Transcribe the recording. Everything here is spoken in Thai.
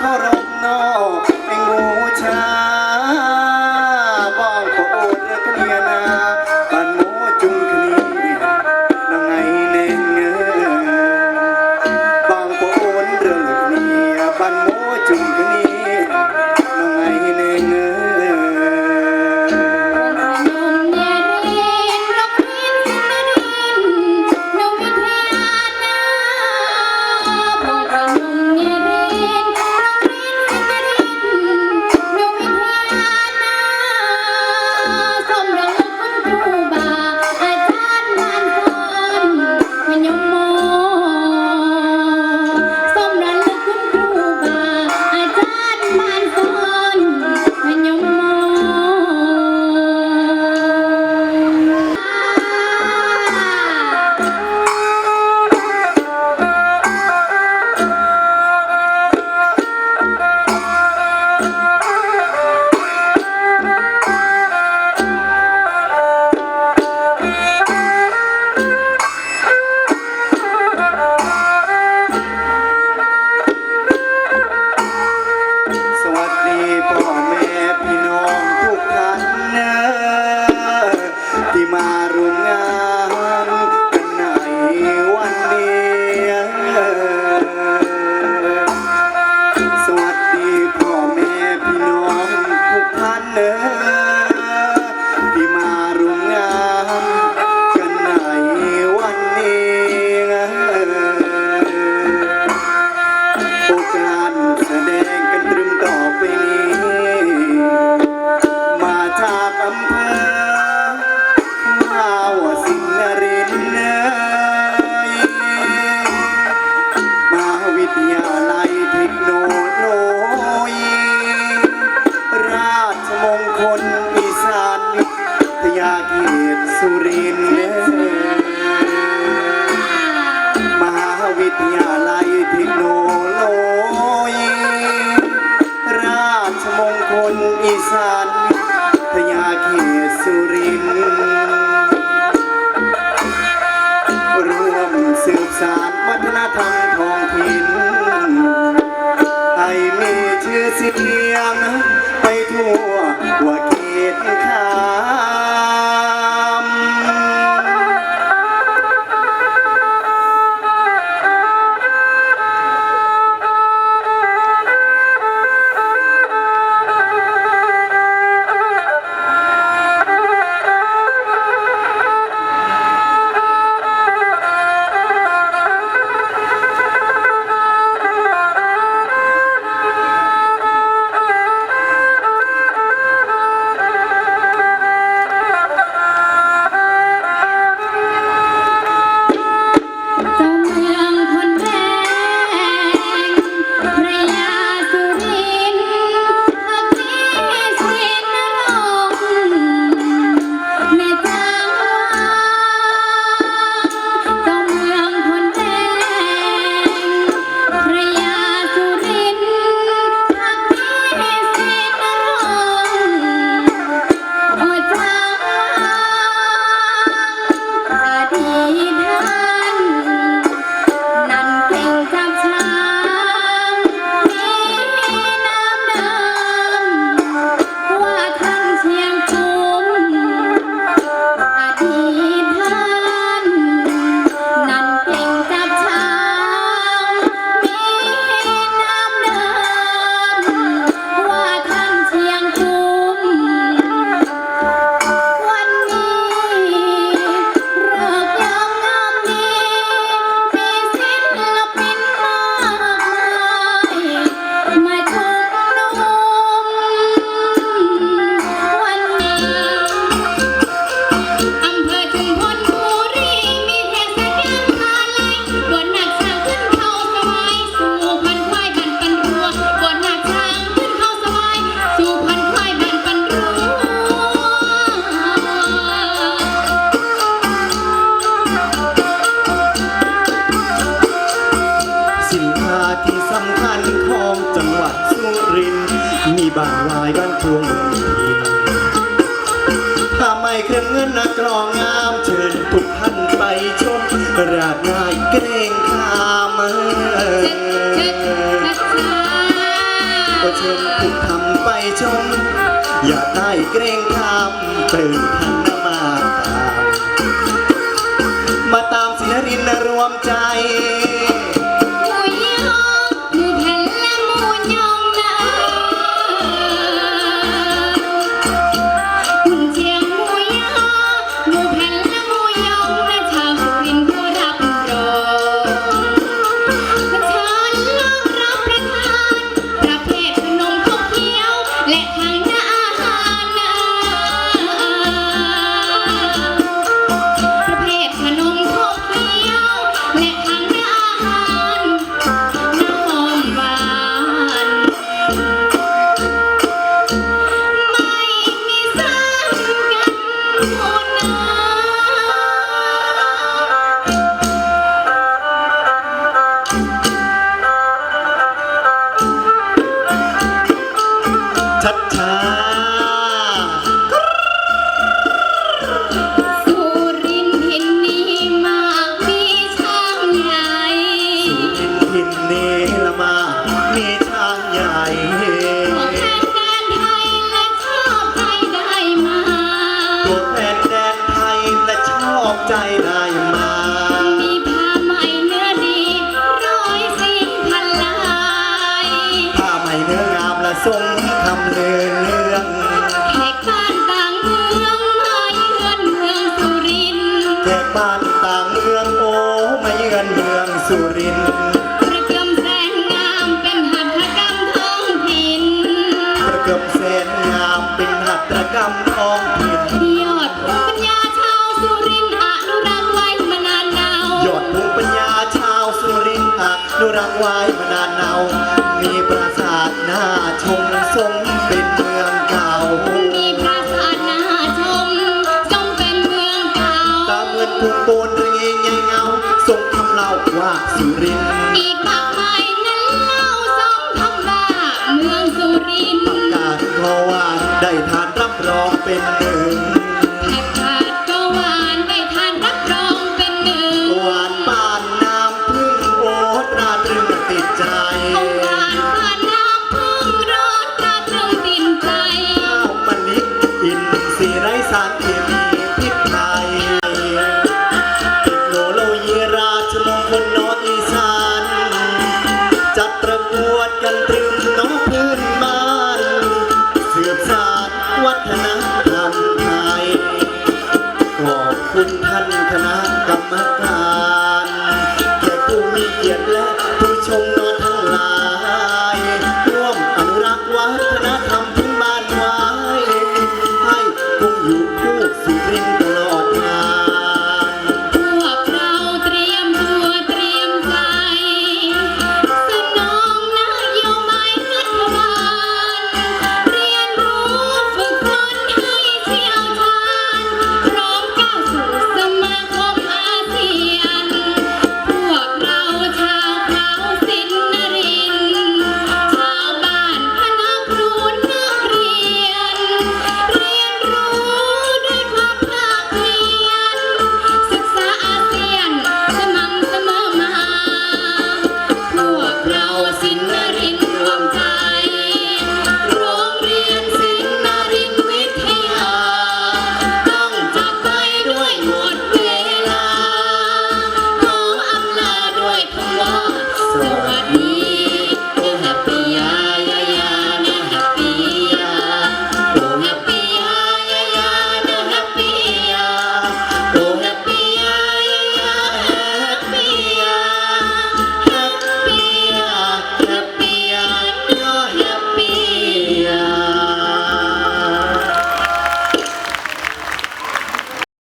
করো ันพญาเขตสุรินร่วมสืบสานวัฒนธรรมท้องถิ่น ไม่เครื่องเงินนักรองงามเชิญทุกท่านไปชมราดนายเกรงขามก็เชิญทุกท่นไปชม อย่าได้เกรงขามตื่นทันมาตามมาตามศิลรินรวมใจ รักษ์ไว้มานานเนามีปราสาทน่าชมสมเป็นเมืองเก่า มีปราสาทน่าชมจงเป็นเมืองเก่า ตามเงินผูกโบนเรียงใหญ่เงาทรงคำเล่าว่าสุรินทร์